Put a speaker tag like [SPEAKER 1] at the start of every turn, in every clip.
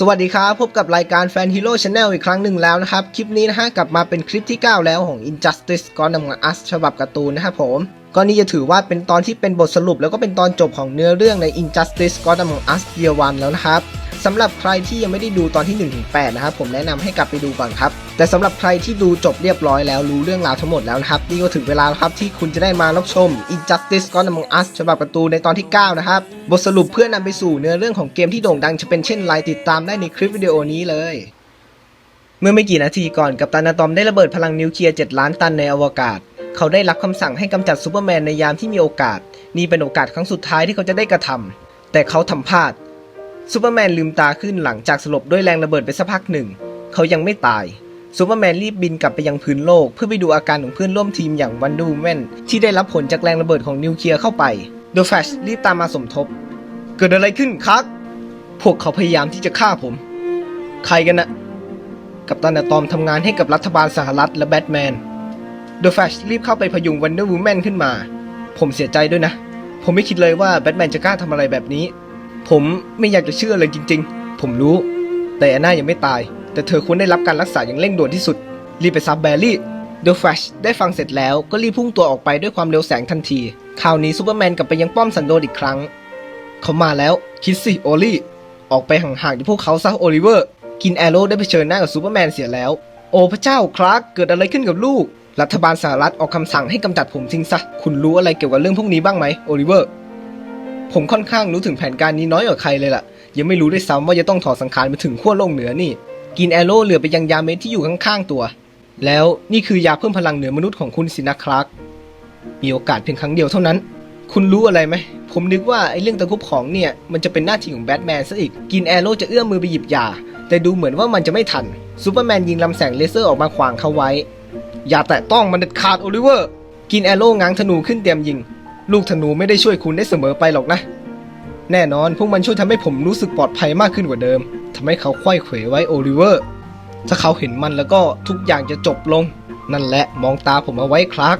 [SPEAKER 1] สวัสดีครับพบกับรายการแฟนฮีโร่ชาแนลอีกครั้งหนึ่งแล้วนะครับ คลิปนี้นะฮะกลับมาเป็นคลิปที่ 9 แล้วของ Injustice God Among Us ฉบับการ์ตูนนะครับผมก็นี่จะถือว่าเป็นตอนที่เป็นบทสรุปแล้วก็เป็นตอนจบของเนื้อเรื่องใน Injustice God Among Us Year One แล้วนะครับ สำหรับใครที่ยังไม่ได้ดูตอนที่1ถึง8นะครับผมแนะนำให้กลับไปดูก่อนครับ แต่สำหรับใครที่ดูจบเรียบร้อยแล้วรู้เรื่องราวทั้งหมดแล้วนะครับ นี่ก็ถึงเวลาแล้วครับที่คุณจะได้มารับชม Injustice God Among Us ฉบับการ์ตูในตอนที่ 9 นะครับ บทสรุปเพื่อนำไปสู่เนื้อเรื่องของเกมที่โด่งดังจะเป็นเช่นไรติดตามได้ในคลิปวิดีโอนี้เลยเมื่อไม่กี่นาทีก่อนกัปตันอะตอมได้ระเบิดพลังนิวเคลียร์ 7 ล้านตันในอวกาศ เขาได้รับคำสั่งให้กำจัดซูเปอร์แมนในยามที่มีโอกาส นี่เป็นโอกาสครั้งสุดท้ายที่เขาจะได้กระทำแต่เขาทำพลาด ซูเปอร์แมนลืมตาขึ้นหลังจากสลบด้วยแรงระเบิดไปสักพักหนึ่ง เขายังไม่ตายซูเปอร์แมนรีบบินกลับไปยังพื้นโลก เพื่อไปดูอาการของเพื่อนร่วมทีมอย่างวันดูแมนที่ได้รับผลจากแรงระเบิดของนิวเคลียร์เข้าไปเดอะแฟชรีบตามมาสมทบ เกิดอะไรขึ้นครับ พวกเขาพยายามที่จะฆ่าผม ใครกันนะกัปตันอะตอมทำงานให้กับรัฐบาลสหรัฐและแบทแมนเดอะแฟชรีบเข้าไปพยุงวันเดอร์วูแมนขึ้นมา ผมเสียใจด้วยนะ ผมไม่คิดเลยว่าแบทแมนจะกล้าทำอะไรแบบนี้ ผมไม่อยากจะเชื่อเลยจริง ๆ ผมรู้ แต่แอนนายังไม่ตาย แต่เธอควรได้รับการรักษาอย่างเร่งด่วนที่สุด รีบไปซับแบรี่เดอะแฟชได้ฟังเสร็จแล้วก็รีบพุ่งตัวออกไปด้วยความเร็วแสงทันทีคราวนี้ซูเปอร์แมนกลับไปยังป้อมสันโดษอีกครั้ง เขามาแล้วคิดสิโอลี่ ออกไปห่างๆจากพวกเขาซะโอลิเวอร์ กินแอโร่ได้ไปเชิญหน้ากับซูเปอร์แมนเสียแล้ว โอ้พระเจ้าคลาร์กเกิดอะไรขึ้นกับลูก รัฐบาลสหรัฐออกคำสั่งให้กำจัดผมทิ้งซะ คุณรู้อะไรเกี่ยวกับเรื่องพวกนี้บ้างไหมโอลิเวอร์ ผมค่อนข้างรู้ถึงแผนการนี้น้อยกว่าใครเลยล่ะ ยังไม่รู้ด้วยซ้ำว่าจะต้องถอดสังขารไปถึงขั้วโลกเหนือนี่ กินแอโร่เหลือไปยังยาเม็ดที่อยู่ข้างๆตัว แล้วนี่คือยาเพิ่มพลังเหนือมนุษย์ของคุณสินะคลาร์กมีโอกาสเพียงครั้งเดียวเท่านั้น คุณรู้อะไรไหม ผมนึกว่าไอ้เรื่องตะคุบของเนี่ย มันจะเป็นหน้าที่ของแบทแมนซะอีก กินแอโร่จะเอื้อมมือไปหยิบยา แต่ดูเหมือนว่ามันจะไม่ทัน ซูเปอร์แมนยิงลำแสงเลเซอร์ออกมาขวางเขาไว้ อย่าแตะต้องมันเด็ดขาดโอลิเวอร์ กินแอโร่ง้างธนูขึ้นเตรียมยิง ลูกธนูไม่ได้ช่วยคุณได้เสมอไปหรอกนะ แน่นอนพวกมันช่วยทำให้ผมรู้สึกปลอดภัยมากขึ้นกว่าเดิมทำให้เขาควยเขวไว้โอลิเวอร์ ถ้าเขาเห็นมันแล้วก็ทุกอย่างจะจบลง นั่นแหละมองตาผมเอาไว้คลาร์ก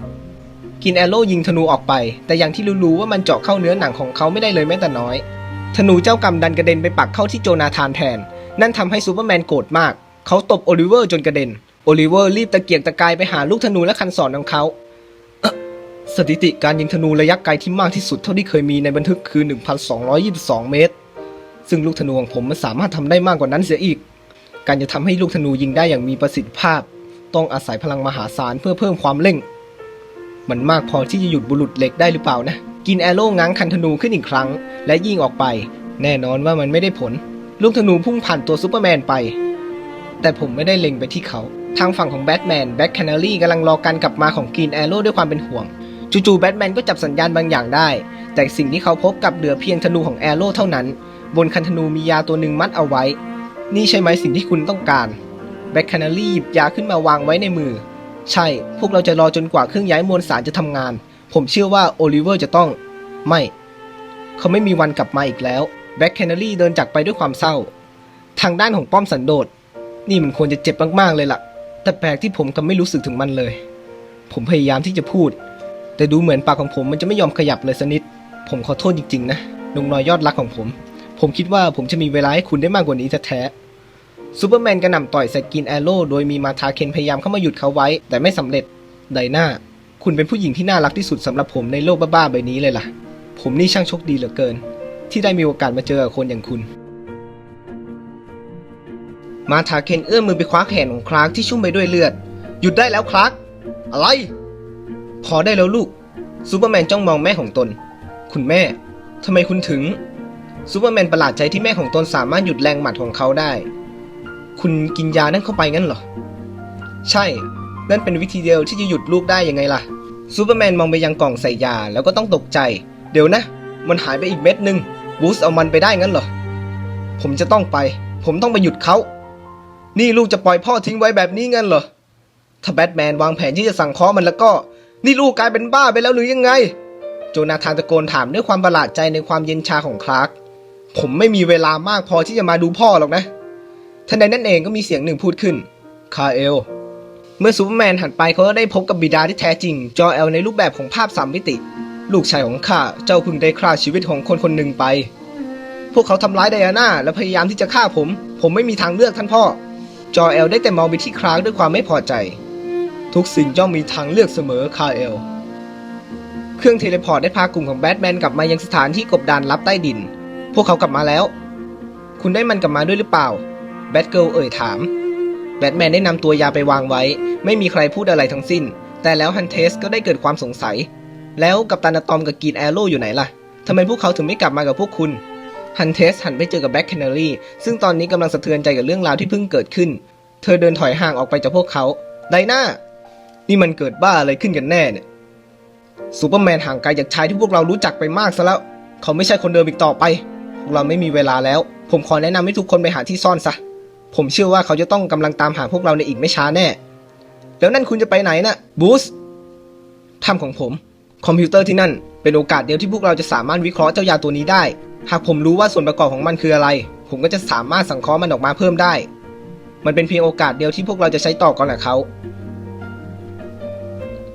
[SPEAKER 1] กินแอโร่ยิงธนูออกไป แต่อย่างที่รู้ๆว่ามันเจาะเข้าเนื้อหนังของเขาไม่ได้เลยแม้แต่น้อย ธนูเจ้ากรรมดันกระเด็นไปปักเข้าที่โจนาธานแทน นั่นทำให้ซูเปอร์แมนโกรธมาก เขาตบโอลิเวอร์จนกระเด็น โอลิเวอร์รีบตะเกียกตะกายไปหาลูกธนูและคันศรของเขา สถิติการยิงธนูระยะไกลที่มากที่สุดเท่าที่เคยมีในบันทึกคือ 1,222 เมตร ซึ่งลูกธนูของผมมันสามารถทำได้มากกว่านั้นเสียอีก การจะทำให้ลูกธนูยิงได้อย่างมีประสิทธิภาพ ต้องอาศัยพลังมหาศาลเพื่อเพิ่มความเร่ง มันมากพอที่จะหยุดบุรุษเหล็กได้หรือเปล่านะ กินแอโร่ง้างคันธนูขึ้นอีกครั้ง และยิงออกไป แน่นอนว่ามันไม่ได้ผล ลูกธนูพุ่งผ่านตัวซูเปอร์แมนไป แต่ผมไม่ได้เล็งไปที่เขา ทางฝั่งของแบทแมนแบ็คแคนารีกำลังรอการกลับมาของกินแอโร่ด้วยความเป็นห่วง จู่ๆแบทแมนก็จับสัญญาณบางอย่างได้ แต่สิ่งที่เขาพบกับเหลือเพียงธนูของแอโร่เท่านั้น บนคันธนูมียาตัวหนึ่งมัดเอาไว้ นี่ใช่ไหมสิ่งที่คุณต้องการแบคแคนารีหยิบยาขึ้นมาวางไว้ในมือ ใช่ พวกเราจะรอจนกว่าเครื่องย้ายมวลสารจะทำงาน ผมเชื่อว่าโอลิเวอร์จะต้อง ไม่ เขาไม่มีวันกลับมาอีกแล้วแบ็คแคนารีเดินจากไปด้วยความเศร้า ทางด้านของป้อมสันโดษ นี่มันควรจะเจ็บมากๆเลยล่ะ แต่แปลกที่ผมกลับไม่รู้สึกถึงมันเลย ผมพยายามที่จะพูด แต่ดูเหมือนปากของผมมันจะไม่ยอมขยับเลยสนิด ผมขอโทษจริงๆนะลุงน้อยยอดรักของผม ผมคิดว่าผมจะมีเวลาให้คุณได้มากกว่านี้แท้ๆซูเปอร์แมนกระหน่ำต่อยใส่กินแอโร่โดยมีมาทาเคนพยายามเข้ามาหยุดเขาไว้ แต่ไม่สำเร็จ ไดนาคุณเป็นผู้หญิงที่น่ารักที่สุดสำหรับผมในโลกบ้าๆใบนี้เลยล่ะ ผมนี่ช่างโชคดีเหลือเกิน ที่ได้มีโอกาสมาเจอคนอย่างคุณ มาทาเคนเอื้อมมือไปคว้าแขนของคลาร์กที่ชุ่มไปด้วยเลือด หยุดได้แล้วคลาร์กอะไร พอได้แล้วลูกซูเปอร์แมนจ้องมองแม่ของตน คุณแม่ทำไมคุณถึงซูเปอร์แมนประหลาดใจที่แม่ของตนสามารถหยุดแรงหมัดของเขาได้ คุณกินยานั่นเข้าไปงั้นเหรอ ใช่ นั่นเป็นวิธีเดียวที่จะหยุดลูกได้ยังไงล่ะซูเปอร์แมนมองไปยังกล่องใส่ยาแล้วก็ต้องตกใจ เดี๋ยวนะ มันหายไปอีกเม็ดหนึ่งบูสเอามันไปได้งั้นเหรอ ผมจะต้องไป ผมต้องไปหยุดเขา นี่ลูกจะปล่อยพ่อทิ้งไว้แบบนี้งั้นเหรอ ถ้าแบทแมนวางแผนที่จะสั่งคอมันแล้วก็ นี่ลูกกลายเป็นบ้าไปแล้วหรือยังไง โจนาธานตะโกนถามด้วยความประหลาดใจในความเย็นชาของคลาร์ก ผมไม่มีเวลามากพอที่จะมาดูพ่อหรอกนะ ทันใดนั้นเองก็มีเสียงหนึ่งพูดขึ้น คาเอล เมื่อซูเปอร์แมนหันไปเขาก็ได้พบกับบิดาที่แท้จริง จอเอลในรูปแบบของภาพสามมิติ ลูกชายของข้า เจ้าเพิ่งได้ฆ่าชีวิตของคนคนหนึ่งไป พวกเขาทำร้ายไดอาน่าและพยายามที่จะฆ่าผมผผมไม่มีทางเลือกท่านพ่อ จอเอลได้แต่มองไปที่คลาร์กด้วยความไม่พอใจ ทุกสิ่งย่อมมีทางเลือกเสมอคาเอล เครื่องเทเลพอร์ตได้พากลุ่มของแบทแมนกลับมายังสถานที่กบดานลับใต้ดิน พวกเขากลับมาแล้ว คุณได้มันกลับมาด้วยหรือเปล่า แบทเกิลเอ่ยถาม แบทแมนได้นำตัวยาไปวางไว้ ไม่มีใครพูดอะไรทั้งสิ้น แต่แล้วฮันเทสก็ได้เกิดความสงสัย แล้วกับตันอะตอมกับกรีนแอโร่อยู่ไหนล่ะทำไมพวกเขาถึงไม่กลับมากับพวกคุณฮันเทสหันไปเจอกับแบ็คแคนารีซึ่งตอนนี้กำลังสะเทือนใจกับเรื่องราวที่เพิ่งเกิดขึ้น เธอเดินถอยห่างออกไปจากพวกเขาไดนา นี่มันเกิดบ้าอะไรขึ้นกันแน่เนี่ยซูเปอร์แมนห่างไกลจากชายที่พวกเรารู้จักไปมากซะแล้ว เขาไม่ใช่คนเดิมอีกต่อไป พวกเราไม่มีเวลาแล้ว ผมขอแนะนำให้ทุกคนไปหาที่ซ่อนซะ ผมเชื่อว่าเขาจะต้องกำลังตามหาพวกเราในอีกไม่ช้าแน่ แล้วนั่นคุณจะไปไหนนะ่ะบูสถ้ำของผม คอมพิวเตอร์ที่นั่น เป็นโอกาสเดียวที่พวกเราจะสามารถวิเคราะห์เจ้ายาตัวนี้ได้ หากผมรู้ว่าส่วนประกอบของมันคืออะไร ผมก็จะสามารถสังเคราะห์มันออกมาเพิ่มได้ มันเป็นเพียงโอกาสเดียวที่พวกเราจะใช้ต่อก่อนกับเขา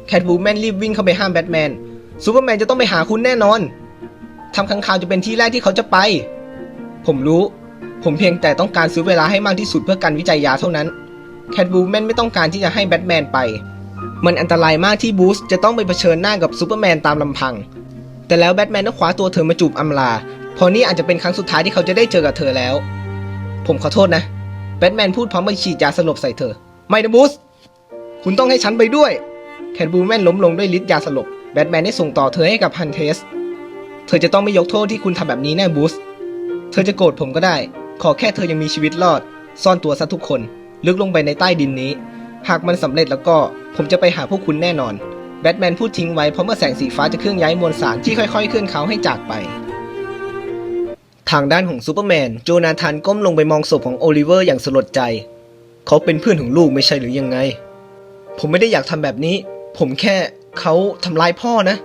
[SPEAKER 1] แคทวูแมนรีบวิ่งเข้าไปห้ามแบทแมนซูเปอร์แมนจะต้องไปหาคุณแน่นอนทำค้างคาวจะเป็นที่แรกที่เขาจะไป ผมรู้ ผมเพียงแต่ต้องการซื้อเวลาให้มากที่สุดเพื่อการวิจัยยาเท่านั้น แคทวูแมนไม่ต้องการที่จะให้แบทแมนไป มันอันตรายมากที่บูสจะต้องไปเผชิญหน้ากับซูเปอร์แมนตามลำพัง แต่แล้วแบทแมนก็คว้าตัวเธอมาจูบอำลาพราะนี่อาจจะเป็นครั้งสุดท้ายที่เขาจะได้เจอกับเธอแล้ว ผมขอโทษนะ แบทแมนพูดพร้อมกับฉีดยาสลบใส่เธอ ไม่นะบูส คุณต้องให้ฉันไปด้วย แคทบูแมนล้มลงด้วยฤทธิ์ยาสลบ แบทแมนได้ส่งต่อเธอให้กับฮันเทส เธอจะต้องไม่ยกโทษที่คุณทำแบบนี้แน่บูส เธอจะโกรธผมก็ได้ ขอแค่เธอยังมีชีวิตรอด ซ่อนตัวซะทุกคน ลึกลงไปในใต้ดินนี้ หากมันสำเร็จแล้วก็ผมจะไปหาพวกคุณแน่นอน แบทแมนพูดทิ้งไว้เพราะเมื่อแสงสีฟ้าจะเคลื่อนย้ายมวลสารที่ค่อยๆเคลื่อนเขาให้จากไปทางด้านของซูเปอร์แมน โจนาธานก้มลงไปมองศพของโอลิเวอร์อย่างสลดใจ เขาเป็นเพื่อนของลูกไม่ใช่หรือยังไง ผมไม่ได้อยากทำแบบนี้ ผมแค่เขาทำร้ายพ่อนะ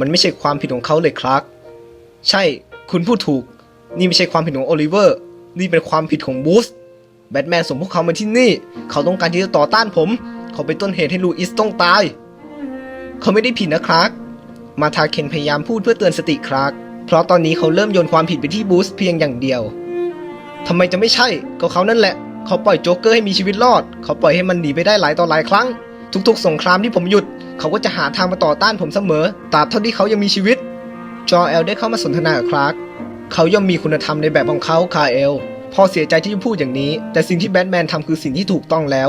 [SPEAKER 1] มันไม่ใช่ความผิดของเขาเลยคลาร์กใช่คุณพูดถูก นี่ไม่ใช่ความผิดของโอลิเวอร์ นี่เป็นความผิดของบูสแบทแมนส่งพวกเขามาที่นี่ เขาต้องการที่จะต่อต้านผม เขาเป็นต้นเหตุให้ลูอิสต้องตาย เขาไม่ได้ผิดนะคลาร์กมาทาเคนพยายามพูดเพื่อเตือนสติคลาร์กเพราะตอนนี้เขาเริ่มโยนความผิดไปที่บูสเพียงอย่างเดียวทำไมจะไม่ใช่ ก็เขานั่นแหละ เขาปล่อยโจ๊กเกอร์ให้มีชีวิตรอด เขาปล่อยให้มันหนีไปได้หลายต่อหลายครั้ง ทุกๆ สงครามที่ผมหยุด เขาก็จะหาทางมาต่อต้านผมเสมอตราบเท่าที่เขายังมีชีวิต จอเอลได้เข้ามาสนทนากับคลาร์กเขาย่อมมีคุณธรรมในแบบของเขาคาเอลพอเสียใจที่จะพูดอย่างนี้ แต่สิ่งที่แบทแมนทำคือสิ่งที่ถูกต้องแล้ว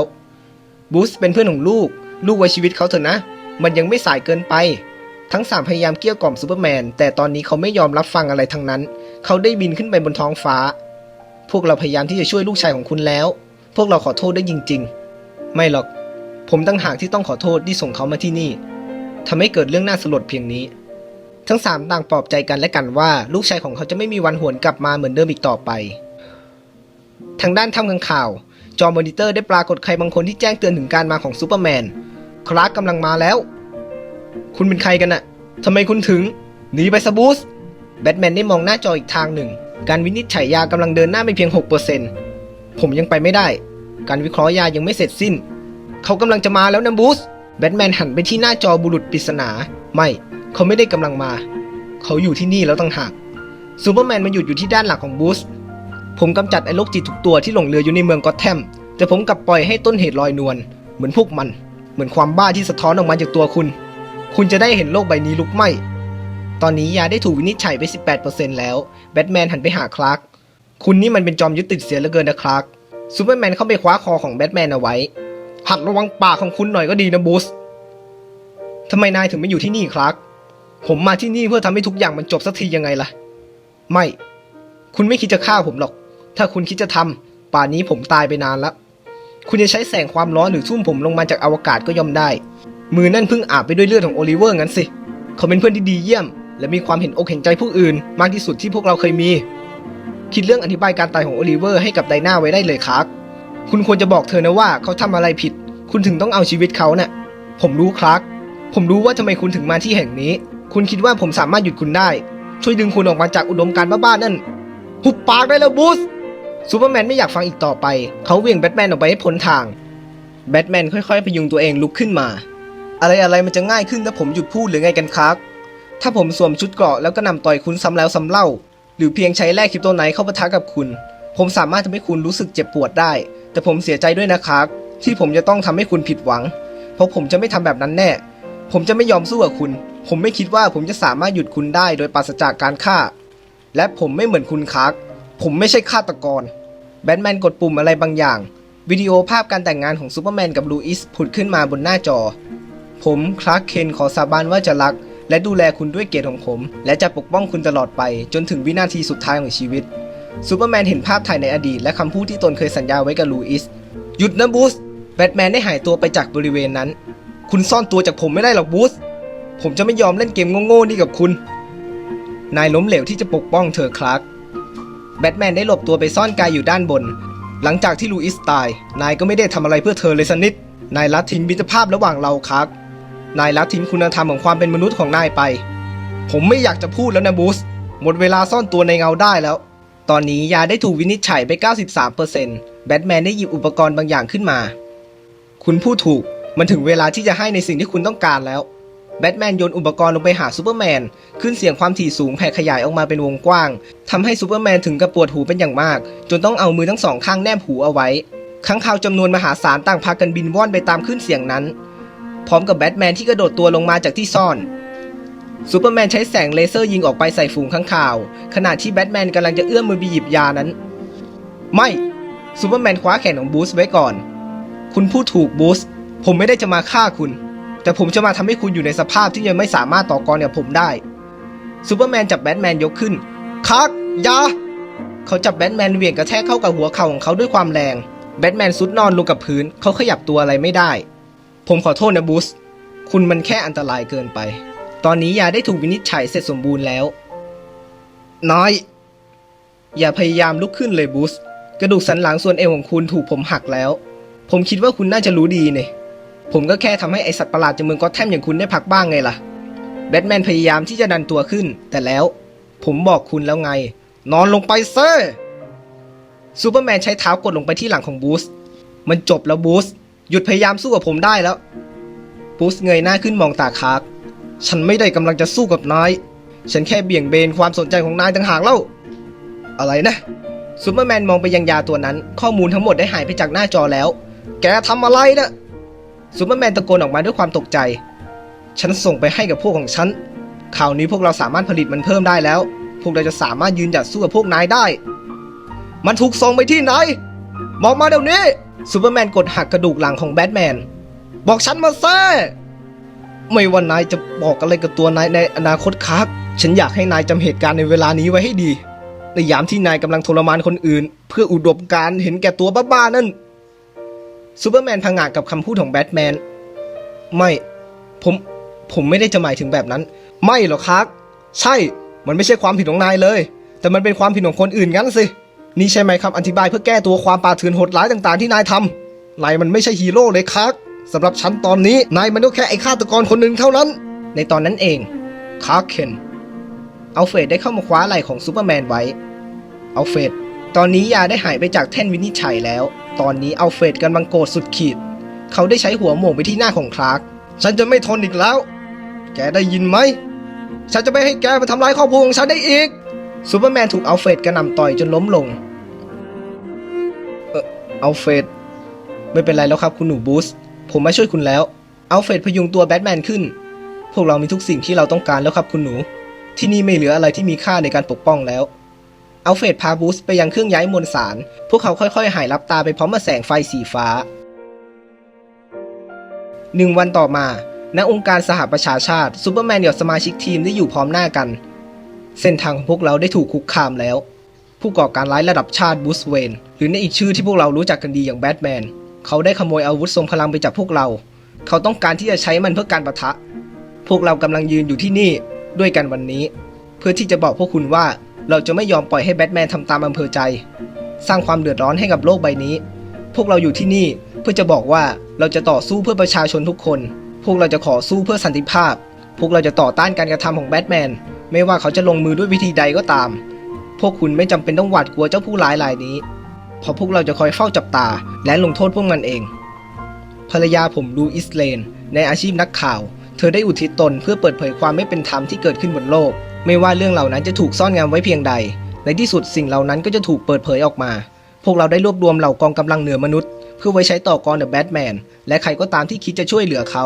[SPEAKER 1] บูสเป็นเพื่อนของลูก ลูกไว้ชีวิตเขาเถอะนะ มันยังไม่สายเกินไป ทั้งสามพยายามเกลี้ยกล่อมซูเปอร์แมน แต่ตอนนี้เขาไม่ยอมรับฟังอะไรทั้งนั้น เขาได้บินขึ้นไปบนท้องฟ้า พวกเราพยายามที่จะช่วยลูกชายของคุณแล้ว พวกเราขอโทษได้จริง ๆ ไม่หรอก ผมตั้งหากที่ต้องขอโทษที่ส่งเขามาที่นี่ทำให้เกิดเรื่องน่าสลดเพียงนี้ ทั้งสามต่างปลอบใจกันและกันว่า ลูกชายของเขาจะไม่มีวันหวนกลับมาเหมือนเดิมอีกต่อไป ทางด้านทำกันข่าว จอมอนิเตอร์ได้ปรากฏใครบางคนที่แจ้งเตือนถึงการมาของซูเปอร์แมน คลาร์กกำลังมาแล้ว คุณเป็นใครกันน่ะทำไมคุณถึงหนีไปซะบูสแบทแมนได้มองหน้าจออีกทางหนึ่ง การวินิจฉัยยากำลังเดินหน้าไปเพียง 6%ผมยังไปไม่ได้ การวิเคราะห์ยายังไม่เสร็จสิ้น เขากำลังจะมาแล้วนะบูสแบทแมนหันไปที่หน้าจอบุรุษปริศนา ไม่ เขาไม่ได้กำลังมา เขาอยู่ที่นี่แล้วต่างหากซูเปอร์แมนมาหยุดอยู่ที่ด้านหลังของบูสผมกำจัดไอ้โรคจิตทุกตัวที่หลงเหลืออยู่ในเมืองกอตแทมแต่ผมกลับปล่อยให้ต้นเหตุลอยนวลเหมือนพวกมัน เหมือนความบ้าที่สะท้อนออกมาจากตัวคุณ คุณจะได้เห็นโลกใบนี้ลุกไหม้ตอนนี้ยาได้ถูกวินิจฉัยไป 18%แล้ว แบทแมนหันไปหาคลาร์กคุณนี่มันเป็นจอมยึดติดเสียเหลือเกินนะคลาร์กซูเปอร์แมนเข้าไปคว้าคอของแบทแมนเอาไว้ หัดระวังปากของคุณหน่อยก็ดีนะบูสทำไมนายถึงไม่อยู่ที่นี่คลาร์กผมมาที่นี่เพื่อทำให้ทุกอย่างมันจบสักทียังไงล่ะ ไม่ คุณไม่คิดจะฆ่าผมหรอก ถ้าคุณคิดจะทำป่านนี้ผมตายไปนานแล้ว คุณจะใช้แสงความร้อนหรือทุ่มผมลงมาจากอวกาศก็ย่อมได้ มือนั่นเพิ่งอาบไปด้วยเลือดของโอลิเวอร์งั้นสิ เขาเป็นเพื่อนที่ดีเยี่ยม และมีความเห็นอกเห็นใจผู้อื่น มากที่สุดที่พวกเราเคยมี คิดเรื่องอธิบายการตายของโอลิเวอร์ให้กับไดนาไว้ได้เลยครับ คุณควรจะบอกเธอนะว่าเขาทำอะไรผิด คุณถึงต้องเอาชีวิตเขาเน่ะ ผมรู้ครับ ผมรู้ว่าทำไมคุณถึงมาที่แห่งนี้ คุณคิดว่าผมสามารถหยุดคุณได้ ช่วยดึงคุณออกมาจากอุดมการบ้าๆนั่น หุบปากได้แล้วบูสซูเปอร์แมนไม่อยากฟังอีกต่อไป เขาเหวี่ยงแบทแมนออกไปให้พ้นทาง แบทแมนค่อยๆพยุงตัวเองลุกขึ้นมา อะไรอะไรมันจะง่ายขึ้นถ้าผมหยุดพูดหรือไงกันครับ ถ้าผมสวมชุดเกราะแล้วก็นำต่อยคุณซ้ำแล้วซ้ำเล่า หรือเพียงใช้แร่คริปโตไนท์เข้าปะทะกับคุณ ผมสามารถทำให้คุณรู้สึกเจ็บปวดได้ แต่ผมเสียใจด้วยนะครับ ที่ผมจะต้องทำให้คุณผิดหวัง เพราะผมจะไม่ทำแบบนั้นแน่ ผมจะไม่ยอมสู้กับคุณ ผมไม่คิดว่าผมจะสามารถหยุดคุณได้โดยปราศจากการฆ่า และผมไม่เหมือนคุณคักผมไม่ใช่ฆาตกร แบทแมนกดปุ่มอะไรบางอย่าง วิดีโอภาพการแต่งงานของซูเปอร์แมนกับลูอิสผุดขึ้นมาบนหน้าจอ ผมคลาร์กเคนขอสาบานว่าจะรัก และดูแลคุณด้วยเกียรติของผม และจะปกป้องคุณตลอดไปจนถึงวินาทีสุดท้ายของชีวิต ซูเปอร์แมนเห็นภาพถ่ายในอดีตและคำพูดที่ตนเคยสัญญาไว้กับลูอิส หยุดนะบูส แบทแมนได้หายตัวไปจากบริเวณนั้น คุณซ่อนตัวจากผมไม่ได้หรอกบูส ผมจะไม่ยอมเล่นเกมโง่ๆนี่กับคุณ นายล้มเหลวที่จะปกป้องเธอคลาร์ก แบทแมนได้หลบตัวไปซ่อนกายอยู่ด้านบน หลังจากที่ลูอิสตาย นายก็ไม่ได้ทำอะไรเพื่อเธอเลยสักนิด นายละทิ้งมิตรภาพระหว่างเราคลาร์ก นายละทิ้งคุณธรรมของความเป็นมนุษย์ของนายไป ผมไม่อยากจะพูดแล้วนะบูส หมดเวลาซ่อนตัวในเงาได้แล้ว ตอนนี้ยาได้ถูกวินิจฉัยไป 93%แบทแมนได้หยิบอุปกรณ์บางอย่างขึ้นมา คุณพูดถูก มันถึงเวลาที่จะให้ในสิ่งที่คุณต้องการแล้ว แบทแมนโยนอุปกรณ์ลงไปหาซูเปอร์แมน ขึ้นเสียงความถี่สูงแผ่ขยายออกมาเป็นวงกว้างทำให้ซูเปอร์แมนถึงกับปวดหูเป็นอย่างมาก จนต้องเอามือทั้งสองข้างแนบหูเอาไว้ข้างข่าวจำนวนมหาศาลต่างพากันบินว่อนไปตามขึ้นเสียงนั้น พร้อมกับแบทแมนที่กระโดดตัวลงมาจากที่ซ่อน ซูเปอร์แมนใช้แสงเลเซอร์ยิงออกไปใส่ฝูงข้างข่าว ขณะที่แบทแมนกำลังจะเอื้อมมือไปหยิบยานั้น ไม่ซูเปอร์แมนคว้าแขนของบูสไว้ก่อน คุณพูดถูกบูสผมไม่ได้จะมาฆ่าคุณ แต่ผมจะมาทำให้คุณอยู่ในสภาพที่ยังไม่สามารถต่อกรกับผมได้ซูเปอร์แมนจับแบทแมนยกขึ้นคักยาเขาจับแบทแมนเหวี่ยงกระแทกเข้ากับหัวเข่าของเขาด้วยความแรง แบทแมนซุดนอนลงกับพื้น เขาขยับตัวอะไรไม่ได้ ผมขอโทษนะบูส คุณมันแค่อันตรายเกินไป ตอนนี้ยาได้ถูกวินิจฉัยเสร็จสมบูรณ์แล้ว น้อย อย่าพยายามลุกขึ้นเลยบูสกระดูกสันหลังส่วนเอวของคุณถูกผมหักแล้ว ผมคิดว่าคุณน่าจะรู้ดีเนี่ยผมก็แค่ทำให้ไอสัตว์ประหลาดจากเมืองก็อตแทมอย่างคุณได้พักบ้างไงล่ะ แบทแมนพยายามที่จะดันตัวขึ้น แต่แล้ว ผมบอกคุณแล้วไง นอนลงไปเซ่ซูเปอร์แมนใช้เท้ากดลงไปที่หลังของบูสมันจบแล้วบูสหยุดพยายามสู้กับผมได้แล้ว บูสเงยหน้าขึ้นมองตาคาร์ก ฉันไม่ได้กำลังจะสู้กับนาย ฉันแค่เบี่ยงเบนความสนใจของนายต่างหากเล่า อะไรนะ ซูเปอร์แมนมองไปยังยาตัวนั้น ข้อมูลทั้งหมดได้หายไปจากหน้าจอแล้ว แกทำอะไรนะ ซูเปอร์แมนตะโกนออกมาด้วยความตกใจ ฉันส่งไปให้กับพวกของฉันข่าวนี้พวกเราสามารถผลิตมันเพิ่มได้แล้ว พวกเราจะสามารถยืนหยัดสู้กับพวกนายได้ มันถูกส่งไปที่ไหน บอกมาเดี๋ยวนี้ ซูเปอร์แมนกดหักกระดูกหลังของแบทแมน บอกฉันมาแซ่ ไม่ว่านายจะบอกอะไรกับตัวนายในอนาคตครับฉันอยากให้นายจำเหตุการณ์ในเวลานี้ไว้ให้ดี ในยามที่นายกำลังทรมานคนอื่น เพื่ออุดมการเห็นแก่ตัวบ้าๆนั่นซูเปอร์แมนพังงาดกับคำพูดของแบทแมน ไม่ ผม ผมไม่ได้จะหมายถึงแบบนั้น ไม่หรอกครับใช่ มันไม่ใช่ความผิดของนายเลย แต่มันเป็นความผิดของคนอื่นงั้นสิ นี่ใช่ไหมครับอธิบายเพื่อแก้ตัวความป่าเถื่อนโหดร้ายต่างๆที่นายทำนายมันไม่ใช่ฮีโร่เลยครับ สำหรับฉันตอนนี้นายมันก็แค่ไอ้ฆาตกรคนหนึ่งเท่านั้น ในตอนนั้นเองคาร์เคนอัลเฟดได้เข้ามาคว้าไหล่ของซูเปอร์แมนไว้อัลเฟดตอนนี้ยาได้หายไปจากแท่นวินิจฉัยแล้ว ตอนนี้อัลเฟดกำลังโกรธสุดขีด เขาได้ใช้หัวหม่งไปที่หน้าของคลาร์กฉันจะไม่ทนอีกแล้ว แกได้ยินไหม ฉันจะไม่ให้แกมาทำลายครอบครัวของฉันได้อีก ซูเปอร์แมนถูกอัลเฟดกระหน่ำต่อยจนล้มลง เอออัลเฟดไม่เป็นไรแล้วครับคุณหนูบูส ผมมาช่วยคุณแล้ว เอัลเฟรดพยุงตัวแบทแมนขึ้น พวกเรามีทุกสิ่งที่เราต้องการแล้วครับคุณหนู ที่นี่ไม่เหลืออะไรที่มีค่าในการปกป้องแล้ว เอัลเฟรดพาบูสไปยังเครื่องย้ายมวลสาร พวกเขาค่อยๆ หายลับตาไปพร้อมกับแสงไฟสีฟ้า หนึ่งวันต่อมาณองค์การสหประชาชาติซูเปอร์แมนกับสมาชิกทีมได้อยู่พร้อมหน้ากัน เส้นทางของพวกเราได้ถูกคุกคามแล้ว ผู้ก่อการร้ายระดับชาติบูสเวน หรือในอีกชื่อที่พวกเรารู้จักกันดีอย่างแบทแมน เขาได้ขโมยอาวุธทรงพลังไปจากพวกเรา เขาต้องการที่จะใช้มันเพื่อการประทะ พวกเรากำลังยืนอยู่ที่นี่ด้วยกันวันนี้ เพื่อที่จะบอกพวกคุณว่าเราจะไม่ยอมปล่อยให้แบทแมนทำตามอำเภอใจ สร้างความเดือดร้อนให้กับโลกใบนี้ พวกเราอยู่ที่นี่เพื่อจะบอกว่าเราจะต่อสู้เพื่อประชาชนทุกคน พวกเราจะขอสู้เพื่อสันติภาพ พวกเราจะต่อต้านการกระทำของแบทแมน ไม่ว่าเขาจะลงมือด้วยวิธีใดก็ตาม พวกคุณไม่จำเป็นต้องหวาดกลัวเจ้าผู้ร้ายรายนี้ เพราะพวกเราจะคอยเฝ้าจับตา และลงโทษพวกมันเอง ภรรยาผมลูอิสเลน ในอาชีพนักข่าว เธอได้อุทิศตนเพื่อเปิดเผยความไม่เป็นธรรมที่เกิดขึ้นบนโลก ไม่ว่าเรื่องเหล่านั้นจะถูกซ่อนงำไว้เพียงใด ในที่สุดสิ่งเหล่านั้นก็จะถูกเปิดเผยออกมา พวกเราได้รวบรวมเหล่ากองกำลังเหนือมนุษย์ เพื่อไว้ใช้ต่อกรเดอะแบทแมนและใครก็ตามที่คิดจะช่วยเหลือเขา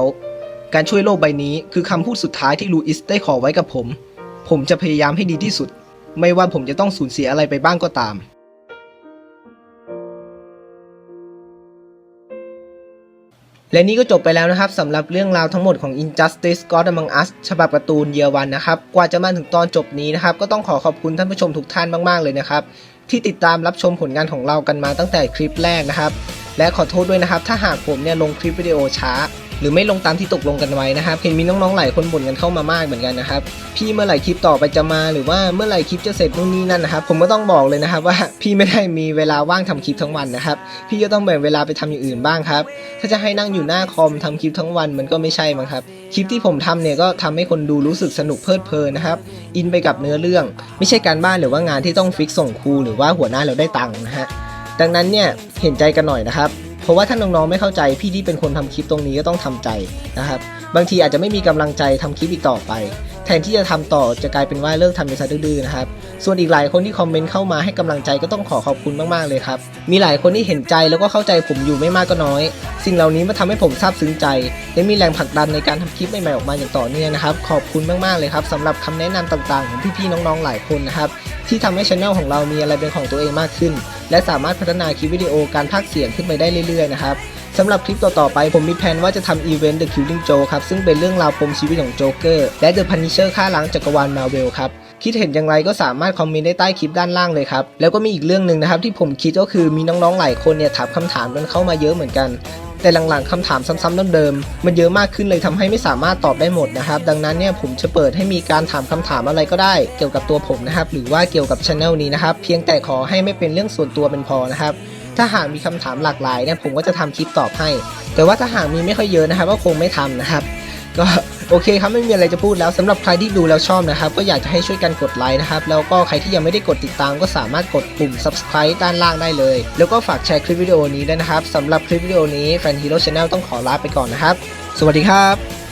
[SPEAKER 1] การช่วยโลกใบนี้คือคำพูดสุดท้ายที่ลูอิสได้ขอไว้กับผม ผมจะพยายามให้ดีที่สุด ไม่ว่าผมจะต้องสูญเสียอะไรไปบ้างก็ตาม และนี่ก็จบไปแล้วนะครับสำหรับเรื่องราวทั้งหมดของ Injustice God Among Us ฉบับการ์ตูนเยาวันนะครับ กว่าจะมาถึงตอนจบนี้นะครับ ก็ต้องขอขอบคุณท่านผู้ชมทุกท่านมาก ๆ เลยนะครับ ที่ติดตามรับชมผลงานของเรากันมาตั้งแต่คลิปแรกนะครับ และขอโทษด้วยนะครับ ถ้าหากผมเนี่ยลงคลิปวิดีโอช้า หรือไม่ลงตามที่ตกลงกันไว้นะครับ เห็นมีน้องๆหลายคนบ่นกันเข้ามามากเหมือนกันนะครับ พี่เมื่อไหร่คลิปต่อไปจะมาหรือว่าเมื่อไหร่คลิปจะเสร็จนู่นนี่นั่นนะครับ ผมก็ต้องบอกเลยนะครับว่าพี่ไม่ได้มีเวลาว่างทำคลิปทั้งวันนะครับ พี่ก็ต้องแบ่งเวลาไปทำอย่างอื่นบ้างครับ ถ้าจะให้นั่งอยู่หน้าคอมทำคลิปทั้งวันมันก็ไม่ใช่มั้งครับ คลิปที่ผมทำเนี่ยก็ทำให้คนดูรู้สึกสนุกเพลิดเพลินนะครับ อินไปกับเนื้อเรื่อง ไม่ใช่การบ้านหรือว่างานที่ต้องฟิกส่งครูหรือว่าหัวหน้าเราได้ตังค์นะฮะ ดังนั้นเนี่ยเห็นใจกันหน่อยนะครับ เพราะว่าถ้าน้องๆไม่เข้าใจพี่ที่เป็นคนทำคลิปตรงนี้ก็ต้องทำใจนะครับ บางทีอาจจะไม่มีกำลังใจทำคลิปอีกต่อไป แทนที่จะทำต่อจะกลายเป็นว่าเลิกทำไปซะดื้อๆนะครับ ส่วนอีกหลายคนที่คอมเมนต์เข้ามาให้กำลังใจก็ต้องขอขอบคุณมากๆเลยครับ มีหลายคนที่เห็นใจแล้วก็เข้าใจผมอยู่ไม่มากก็น้อย สิ่งเหล่านี้มาทำให้ผมซาบซึ้งใจ และมีแรงผลักดันในการทำคลิปใหม่ๆออกมาอย่างต่อเนื่องนะครับ ขอบคุณมากๆเลยครับสำหรับคำแนะนำต่างๆ ของพี่ๆน้องๆหลายคนนะครับที่ทำให้ช anel ของเรามีอะไรเป็นของตัวเองมากขึ้น และสามารถพัฒนาคลิปวิดีโอการพากย์เสียงขึ้นไปได้เรื่อยๆนะครับสำหรับคลิปต่อๆไปผมมีแผนว่าจะทำอีเวนต์ The Killing Joke ครับ ซึ่งเป็นเรื่องราวปมชีวิตของโจ๊กเกอร์และ The Punisher ฆ่าล้างจักรวาลมาเวลครับ คิดเห็นอย่างไรก็สามารถคอมเมนต์ได้ใต้คลิปด้านล่างเลยครับ แล้วก็มีอีกเรื่องหนึ่งนะครับที่ผมคิดก็คือมีน้องๆหลายคนเนี่ยถามคำถามกันเข้ามาเยอะเหมือนกัน แต่หลังๆคำถามซ้ำๆเดิมๆมันเยอะมากขึ้นเลยทำให้ไม่สามารถตอบได้หมดนะครับ ดังนั้นเนี่ยผมจะเปิดให้มีการถามคำถามอะไรก็ได้ เกี่ยวกับตัวผมนะครับ หรือว่าเกี่ยวกับช anel นี้นะครับ เพียงแต่ขอให้ไม่เป็นเรื่องส่วนตัวเป็นพอนะครับ ถ้าหากมีคำถามหลากหลายเนี่ยผมก็จะทำคลิปตอบให้ แต่ว่าถ้าหากมีไม่ค่อยเยอะนะครับ ก็คงไม่ทำนะครับ ก็ โอเคครับไม่มีอะไรจะพูดแล้วสำหรับใครที่ดูแล้วชอบนะครับ ก็อยากจะให้ช่วยกันกดไลค์นะครับ แล้วก็ใครที่ยังไม่ได้กดติดตามก็สามารถกดปุ่ม subscribe ด้านล่างได้เลย แล้วก็ฝากแชร์คลิปวิดีโอนี้ด้วยนะครับสำหรับคลิปวิดีโอนี้แฟนฮีโร่ชาแนลต้องขอลาไปก่อนนะครับ สวัสดีครับ